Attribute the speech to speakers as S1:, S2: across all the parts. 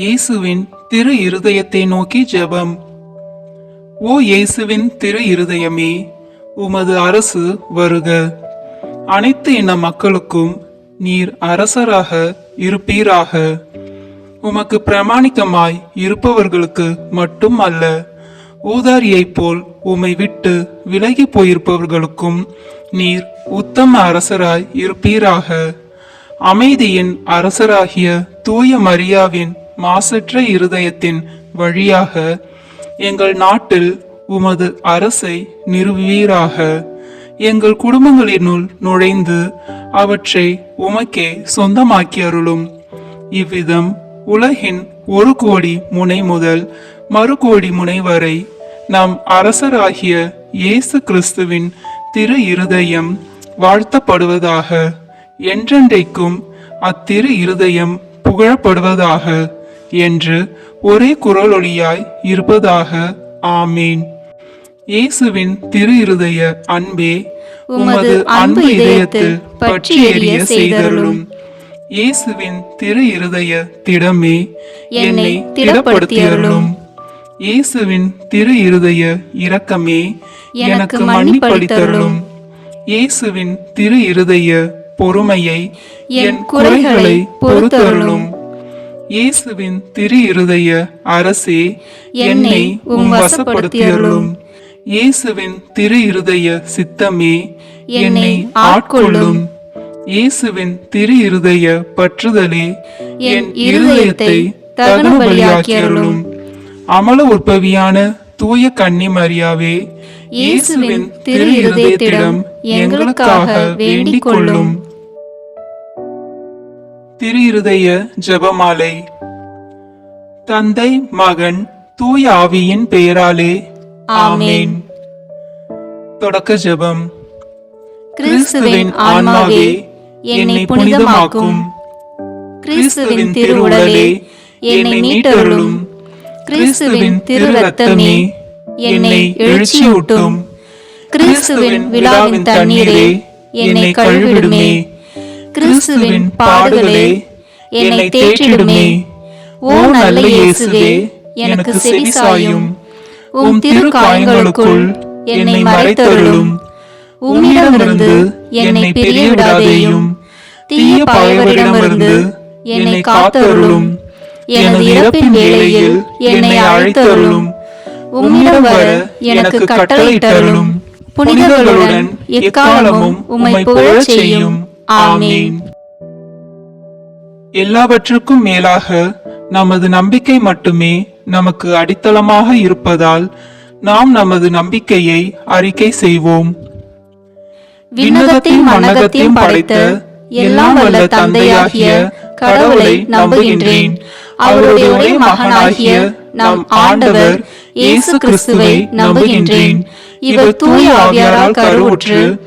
S1: இயேசுவின் திரு இருதயத்தை நோக்கி ஜெபம். ஓ இயேசுவின் திரு இருதயமே உமது அரசு வருக. அனைத்து இன மக்களுக்கும் நீர் அரசராக இருப்பீராக. உமக்கு பிரமாணிக்கமாய் இருப்பவர்களுக்கு மட்டும் அல்ல ஊதாரியைப் போல் உம்மை விட்டு விலகி போயிருப்பவர்களுக்கும் நீர் உத்தம அரசராய் இருப்பீராக. அமைதியின் அரசராகிய தூய மரியாவின் மாசற்ற இருதயத்தின் வழியாக எங்கள் நாட்டில் உமது அரசை நிறுவீராக. எங்கள் குடும்பங்களினுள் நுழைந்து அவற்றை உமக்கே சொந்தமாக்கி அருளும் இவ்விதம் உலகின் ஒரு கோடி முனை முதல் மறு கோடி முனை வரை நம் அரசராகிய இயேசு கிறிஸ்துவின் திரு இருதயம் வாழ்த்தப்படுவதாக என்றென்றைக்கும் அத்திரு இருதயம் புகழப்படுவதாக. என்று ஒரே குரலொலியாய் இருப்பதாக. ஆமீன். இயேசுவின் திரு இருதய அன்பே உமது அன்பு இதயத்தில் பற்றி எரிய செய்தருளும். இயேசுவின் திரு இருதய திடமே என்னை திடப்படுத்தியருளும். இயேசுவின் திரு இருதய இரக்கமே எனக்கு மன்னிப்பளித்தருளும். இயேசுவின் திரு இருதய பொறுமையை என் குறைகளை பொறுத்தருளும். இயேசுவின் திரு இருதய அரசே என்னை உம் வசப்படுத்தியருளும். இயேசுவின் திரு இருதய சித்தமே என்னை ஆட்கொள்ளும். இயேசுவின் திரு இருதய பற்றுதலே என் இருதயத்தை தகன பலியாக்கியருளும் அமல உற்பவியான தூய கன்னி மரியாவே இயேசுவின் திரு இருதயத்திடம் எங்களுக்காக வேண்டிக் கொள்ளும் திரு இருதய ஜெபமாலை. தந்தை மகன் தூய ஆவியின் பெயராலே. ஆமென். தொடக்க ஜெபம்.
S2: கிறிஸ்துவின் ஆன்மாவே என்னை புனிதமாக்கும். கிறிஸ்துவின் திருவுடலே என்னை மீட்டருளும். கிறிஸ்துவின் திரு ரத்தமே என்னை எழுச்சியூட்டும். கிறிஸ்துவின் விழாவின் தண்ணீரே என்னை கழுவிடுமே. கிறிஸ்துவின் பாடுகளே என்னை தேற்றிடுமே. ஓ நல்ல இயேசுவே எனக்கு செவி சாயும். உம் திருக்காயங்களுக்குள் என்னை மறைத்தருளும். உம்மிடமிருந்து என்னை பிரிய விடாதேயும் தீய பகைவரிடமிருந்து என்னை காத்தருளும். எனது இறப்பின் வேளையில் என்னை அழைத்தருளும். உம்மிடம் வர எனக்கு கட்டளையிட்டருளும். புனிதர்களுடன் எக்காலமும் உம்மை புகழச் செய்யும். ஆமீன்.
S1: எல்லாவற்றுக்கும் மேலாக நமது நம்பிக்கை மட்டுமே நமக்கு அடித்தளமாக இருப்பதால் நாம் நமது நம்பிக்கையை அறிக்கை செய்வோம்.
S2: விண்ணகத்தையும் படைத்த எல்லாம் வல்ல தந்தையாகிய கடவுளை நம்புகின்றேன். அவருடைய ஒரே மகனாகிய நம் ஆண்டவர் இயேசு கிறிஸ்துவை நம்புகின்றேன். இவர் தூய ஆவியாரால் கருவுற்று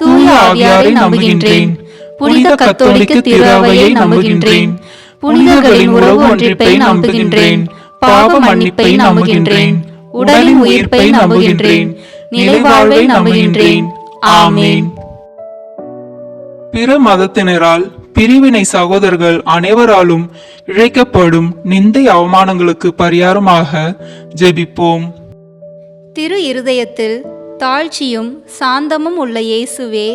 S2: தூய ஆவியாரை நம்புகின்றேன். புனித கத்தோலிக்க திருவையை நம்புகின்றேன். புனிதர்களின் உறவு ஒன்றிப்பை நம்புகின்றேன். பாவ மன்னிப்பை நம்புகின்றேன். உடலின் உயிர்ப்பை நம்புகின்றேன். நிலைவாழ்வை நம்புகின்றேன். ஆமேன்.
S1: பிற மதத்தினரால் பிரிவினை சகோதரர்கள் அனைவராலும் இழைக்கப்படும் நிந்தை அவமானங்களுக்கு பரிகாரமாக ஜெபிப்போம்.
S2: திரு இருதயத்தில் தாழ்ச்சியும் சாந்தமும் உள்ள இயேசுவே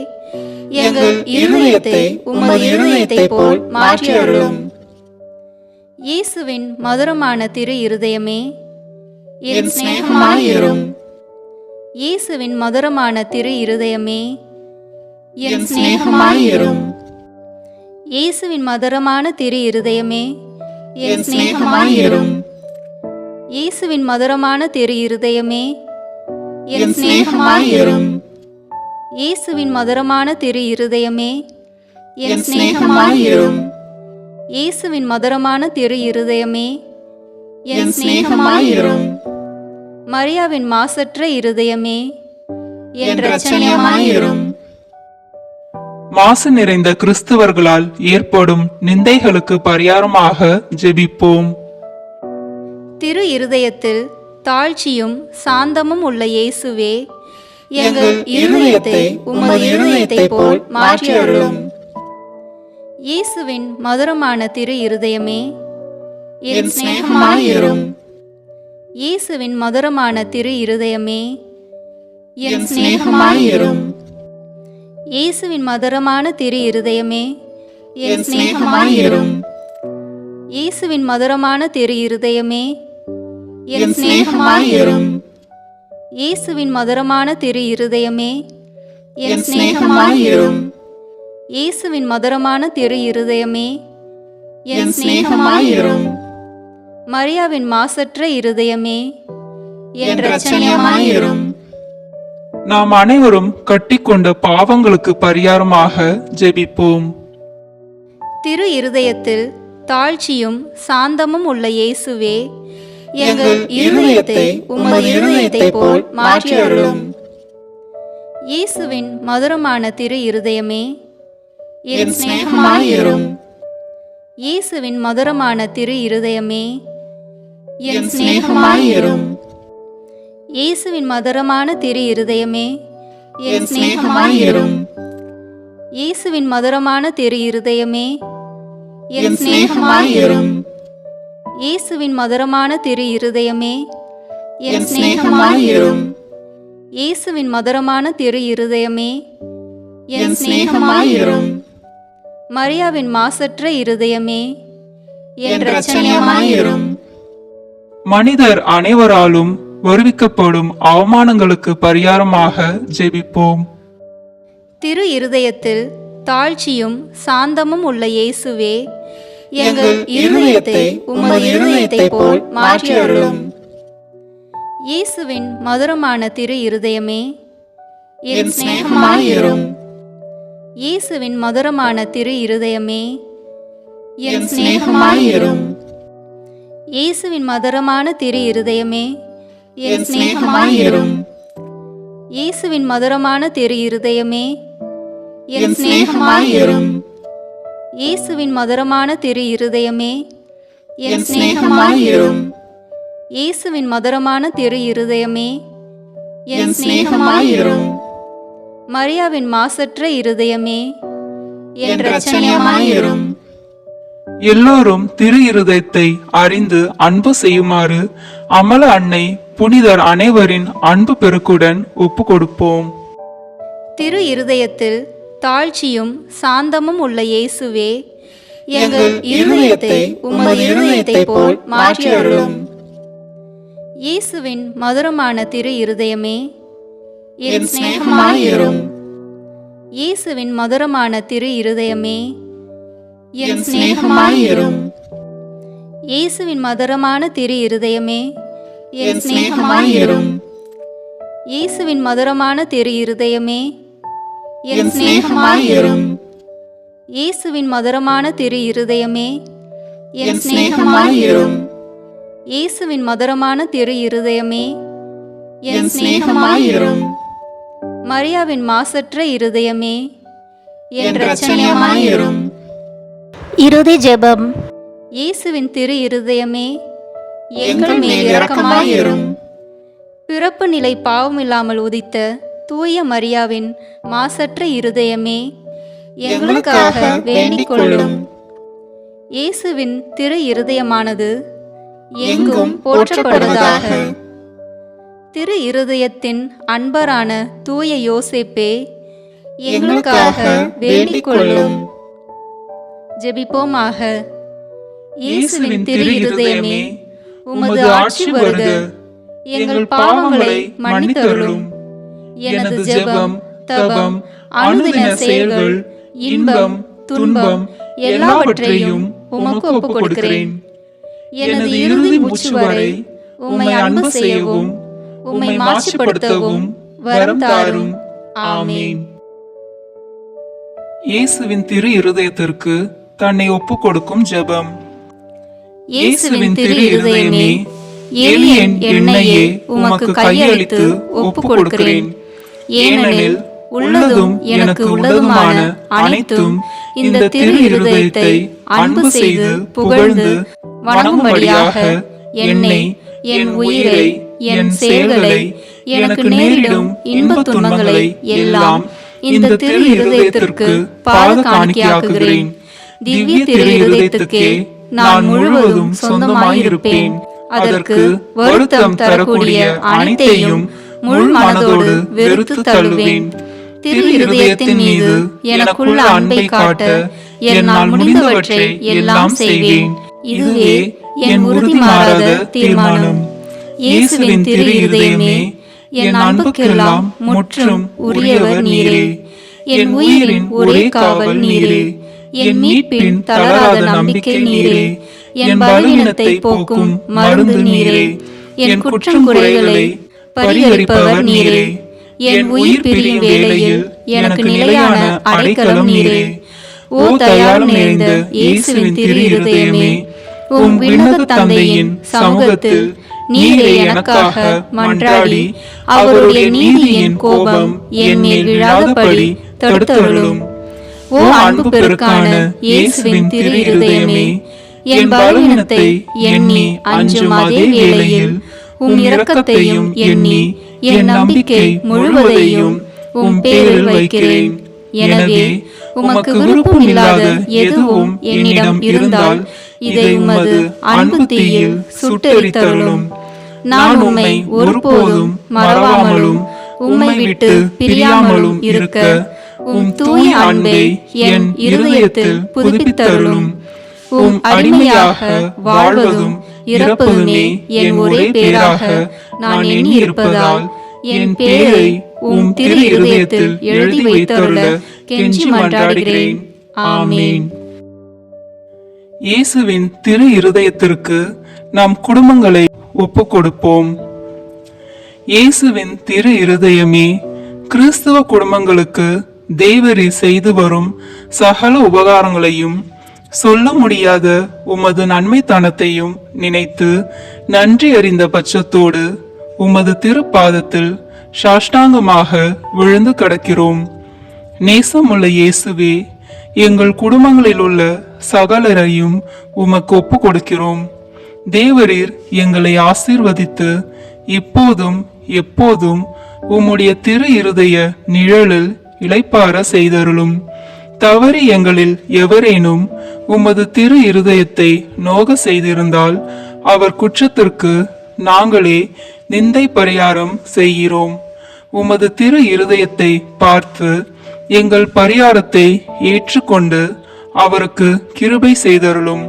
S2: எங்கள் இருதயத்தை உமது இருதயத்தை போல் மாற்றி அருளும் இயேசுவின் மதுரமான திரு இருதயமே என் சிநேகமாயிரும் இயேசுவின் மதுரமான திரு இருதயமே என் சிநேகமாயிரும் இயேசுவின் மதுரமான திரு இருதயமே என் சிநேகமாயிரும் இயேசுவின் மதுரமான திரு இருதயமே என் சிநேகமாயிரும். இயேசுவின் மதுரமான திரு இருதயமே என் சிநேகமாயிரும். இயேசுவின் மதுரமான திரு இருதயமே என் சிநேகமாயிரும். மரியாவின் மாசற்ற இருதயமே என் இரட்சணியமாயிரும்.
S1: மாசு நிறைந்த கிறிஸ்தவர்களால் ஏற்படும் நிந்தைகளுக்கு பரிகாரமாக ஜெபிப்போம்.
S2: திரு இருதயத்தில் தாழ்ச்சியும் சாந்தமும் உள்ள இயேசுவே எங்கள் இருதயத்தை உமது இருதயத்தை போல் மாற்றி அருளும் இயேசுவின் மதுரமான திரு இருதயமே என் சிநேகமாயிரும் இயேசுவின் மதுரமான திரு இருதயமே என் சிநேகமாயிரும் இயேசுவின் மதுரமான திரு இருதயமே என் சிநேகமாயிரும் இயேசுவின் மதுரமான திரு இருதயமே என் சிநேகமாயிரும். இயேசுவின் மதுரமான திரு இருதயமே என் சிநேகமாயிரும். இயேசுவின் மதுரமான திரு இருதயமே என் சிநேகமாயிரும். மரியாவின் மாசற்ற இருதயமே என் இரட்சணியமாயிரும்
S1: நாம் அனைவரும் கட்டிக்கொண்ட பாவங்களுக்கு பரிகாரமாக ஜெபிப்போம்.
S2: திரு இருதயத்தில் தாழ்ச்சியும் சாந்தமும் உள்ள இயேசுவே எங்கள் இருதயத்தை உமது இருதயத்தை போல் மாற்றி அருளும் இயேசுவின் மதுரமான திரு இருதயமே என் சிநேகமாயிரும் இயேசுவின் மதுரமான திரு இருதயமே என் சிநேகமாயிரும் இயேசுவின் மதுரமான திரு இருதயமே என் சிநேகமாயிரும் இயேசுவின் மதுரமான திரு இருதயமே என் சிநேகமாயிரும் இயேசுவின் மதுரமான திரு இருதயமே என் சிநேகமாயிரும் இயேசுவின் மதுரமான திரு இருதயமே என் சிநேகமாயிரும் மரியாவின் மாசற்ற இருதயமே. என் இரட்சணியமாயிரும்
S1: மனிதர் அனைவராலும் வருவிக்கப்படும் அவமானங்களுக்கு பரிகாரமாக ஜெபிப்போம்.
S2: திரு இருதயத்தில் தாழ்ச்சியும் சாந்தமும் உள்ள இயேசுவே எங்கள் இருதயத்தை உமது இருதயத்தை போல் மாற்றி அருளும் இயேசுவின் மதுரமான திரு இருதயமே என் சிநேகமாயிரும். இயேசுவின் மதுரமான திரு இருதயமே என் சிநேகமாயிரும். இயேசுவின் மதுரமான திரு இருதயமே என் சிநேகமாயிரும். இயேசுவின் மதுரமான திரு இருதயமே என் சிநேகமாயிரும். இயேசுவின் மதுரமான திரு இருதயமே என் சிநேகமாயிரும் இயேசுவின் மதுரமான திரு இருதயமே என் சிநேகமாயிரும் மரியாவின் மாசற்ற இருதயமே என் இரட்சணியமாயிரும்
S1: எல்லோரும் திரு இருதயத்தை அறிந்து அன்பு செய்யுமாறு அமல அன்னை புனிதர் அனைவரின் அன்பு பெருக்குடன் ஒப்பு கொடுப்போம்
S2: திரு இருதயத்தில் தாழ்ச்சியும் சாந்தமும் உள்ள இயேசுவே எங்கள் இருதயத்தை உமது இருதயத்தை போல் மாற்றி அருளும் இயேசுவின் மதுரமான திரு இருதயமே என் சிநேகமாயிரும் இயேசுவின் மதுரமான திரு இருதயமே என் சிநேகமாயிரும் இயேசுவின் மதுரமான திரு இருதயமே என் சிநேகமாயிரும் இயேசுவின் மதுரமான திரு இருதயமே என் சிநேகமாயிரும் இயேசுவின் மதுரமான திரு இருதயமே என் சிநேகமாயிரும் இயேசுவின் மதுரமான திரு இருதயமே என் சிநேகமாயிரும் மரியாவின் மாசற்ற இருதயமே என் இரட்சணியமாயிரும்
S3: இறுதி ஜெபம்.
S2: இயேசுவின் திரு இருதயமே எங்கள் மேல் இரக்கமாயிரும் பிறப்பு நிலை பாவமில்லாமல் உதித்த தூய மரியாவின் மாசற்ற இருதயமே எங்களுக்காக வேண்டிக் கொள்ளும் இயேசுவின் திரு இருதயமானது எங்கும் போற்றப்படுவதாக. திரு இருதயத்தின் அன்பரான தூய யோசேப்பே எங்களுக்காக வேண்டிக் கொள்ளும் ஜெபிப்போமாக. இயேசுவின் திரு இருதயமே உமது ஆட்சி வருக எங்கள் பாவங்களை மன்னித்தருளும். எனது ஜெபம் தபம் அனுதின செயல்கள் இன்பம் துன்பம் எல்லாவற்றையும் உமக்கு ஒப்புக் கொடுக்கிறேன் எனது இறுதி மூச்சு வரை உம்மை அன்பு செய்யவும் உம்மை மாட்சிப்படுத்தவும் வரம் தாரும். ஆமென்.
S1: இயேசுவின் திரு இருதயத்திற்கு தன்னை ஒப்பு கொடுக்கும் ஜெபம். இயேசுவின் திரு இருதயமே எளியன் என்னையே உமக்கு கையளித்து ஒப்புக் கொடுக்கிறேன் ஏனெனில் உள்ளதும் எனக்கு உள்ளதுமான அனைத்தும் இந்த திரு இருதயத்தை அன்பு செய்து புகழ்ந்து வணங்கும்படியாக என்னை என் உயிரை என் செயல்களை எனக்கு நேரிடும் இன்பத் துன்பங்களை எல்லாம் இந்த திரு இருதயத்திற்கு பாத காணிக்கையாக்குகிறேன். திவ்ய திரு இருதயத்துக்கே நான் முழுவதும் சொந்தமாயிருப்பேன். அதற்கு வருத்தம் தரக்கூடிய அனைத்தையும் முழு மனதோடு வெறுத்து தள்ளுவேன். திரு இருதயத்தின் மீது எனக்குள்ள அன்பை காட்ட என்னால் முடிந்தவற்றை எல்லாம் செய்வேன். இதுவே என் உறுதி மாறாத தீர்மானம். இயேசுவின் திரு இருதயமே என் அன்புக்கெல்லாம் முற்றும் உரியவர் நீரே. என் உயிரின் ஒரே காவல் நீரே. என் மீட்பின் தளராத நம்பிக்கை நீரே. என் பலவீனத்தை போக்கும் மருந்து நீரே. என் குற்றம் குறைகளை பரிகரிப்பவர் நீரே. என் உயிர் பிரியும் வேளையில் எனக்கு நிலையான அடைக்கலம் நீரே. ஓ தயாளம் நிறைந்த இயேசுவின் திரு இருதயமே. உம் விண்ணக தந்தையின் சமூகத்தில் நீரே எனக்காக மன்றாடி. அவருடைய நீதியின் கோபம் என் மேல் விழாதபடி தடுத்தருளும். ஓ அன்பு பெருக்கான இயேசுவின் திரு இருதயமே என் பலவீனத்தை எண்ணி அஞ்சும் அதே வேளையில் உம் இரக்கத்தையும் எண்ணி என் நம்பிக்கை முழுவதையும் உம் பேரில் வைக்கிறேன். எனவே உமக்கு விருப்பம் இல்லாத எதுவும் என்னிடம் இருந்தால் இதை உமது அன்பு தீயில் சுட்டெரித்தருளும். நான் உம்மை ஒருபோதும் மறவாமலும் உம்மை விட்டு பிரியாமலும் இருக்க உம் தூய அன்பை என் இருதயத்தில் புதுப்பித்தருளும். உம் அடிமையாக வாழ்வதும் இறப்பதுமே என் ஒரே பேராக நான் எண்ணி இருப்பதால் என் பேரை உம் திரு இருதயத்தில் எழுதி வைத்தருள கெஞ்சி மன்றாடுகிறேன். ஆமேன். இயேசுவின் திரு இருதயத்திற்கு நம் குடும்பங்களை ஒப்புக் கொடுப்போம். இயேசுவின் திரு இருதயமே கிறிஸ்தவ குடும்பங்களுக்கு தேவரி செய்து வரும் சகல உபகாரங்களையும் சொல்ல முடியாத. உமது நன்மைத்தனத்தையும் நினைத்து நன்றி அறிந்த பட்சத்தோடு உமது திருப்பாதத்தில் சாஷ்டாங்கமாக விழுந்து கிடக்கிறோம். நேசமுள்ள இயேசுவே எங்கள் குடும்பங்களில் உள்ள சகலரையும் உமக்கு ஒப்பு கொடுக்கிறோம் தேவரீர் எங்களை ஆசீர்வதித்து இப்போதும் எப்போதும் உம்முடைய திரு இருதய நிழலில் இளைப்பார செய்தருளும். தவறி எங்களில் எவரேனும் உமது திரு இருதயத்தை நோக செய்திருந்தால் அவர் குற்றத்திற்கு நாங்களே நிந்தை பரிகாரம் செய்கிறோம். உமது திரு இருதயத்தை பார்த்து எங்கள் பரிகாரத்தை ஏற்றுக்கொண்டு அவருக்கு கிருபை செய்தருளும்.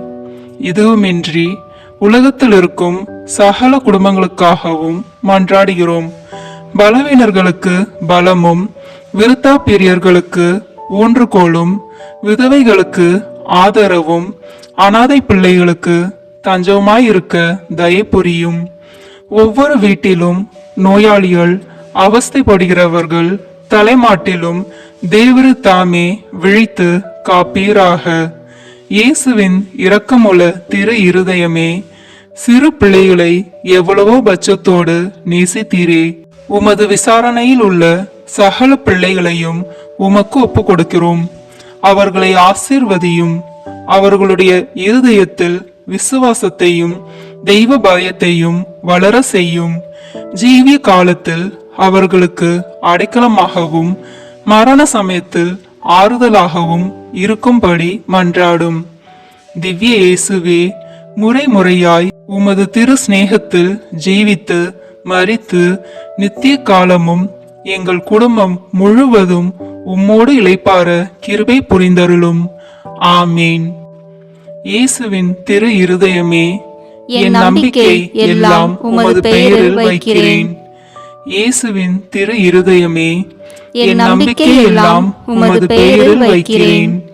S1: இதுவுமின்றி உலகத்தில் இருக்கும் சகல குடும்பங்களுக்காகவும் மன்றாடுகிறோம். பலவீனர்களுக்கு பலமும் விருத்தாப்பிரியர்களுக்கு ஊன்றுகோலும் விதவைகளுக்கு ஆதரவும் அனாதை பிள்ளைகளுக்கு தஞ்சவுமாயிருக்க தயை புரியும். ஒவ்வொரு வீட்டிலும் நோயாளிகள் அவஸ்தைப்படுகிறவர்கள் தலைமாட்டிலும் தேவரு தாமே விழித்து காப்பீராக. இயேசுவின் இரக்கமுள்ள திரு இருதயமே சிறு பிள்ளைகளை எவ்வளவோ பட்சத்தோடு நேசித்தீரே. உமது விசாரணையில் உள்ள சகல பிள்ளைகளையும் உமக்கு ஒப்பு கொடுக்கிறோம் அவர்களை ஆசீர்வதியும் அவர்களுடைய இருதயத்தில் விசுவாசத்தையும் தெய்வ பயத்தையும் வளர செய்யும். ஜீவிய காலத்தில் அவர்களுக்கு அடைக்கலமாகவும் மரண சமயத்தில் ஆறுதலாகவும் இருக்கும்படி மன்றாடும். திவ்ய இயேசுவே முறை முறையாய் உமது திரு சிநேகத்தில் ஜீவித்து மறித்து நித்திய காலமும் எங்கள் குடும்பம் முழுவதும் உம்மோடு இளைப்பார கிருபை புரிந்தருளும். ஆமீன். இயேசுவின் திரு இருதயமே என் நம்பிக்கை எல்லாம் உமது பெயரில் வைக்கிறேன். இயேசுவின் திரு இருதயமே என் நம்பிக்கை எல்லாம் உமது பெயரில் வைக்கிறேன்.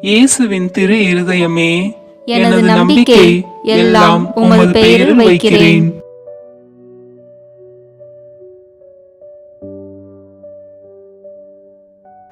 S1: இயேசுவின் திரு இருதயமே எனது நம்பிக்கை எல்லாம் உமது பெயரில் வைக்கிறேன்.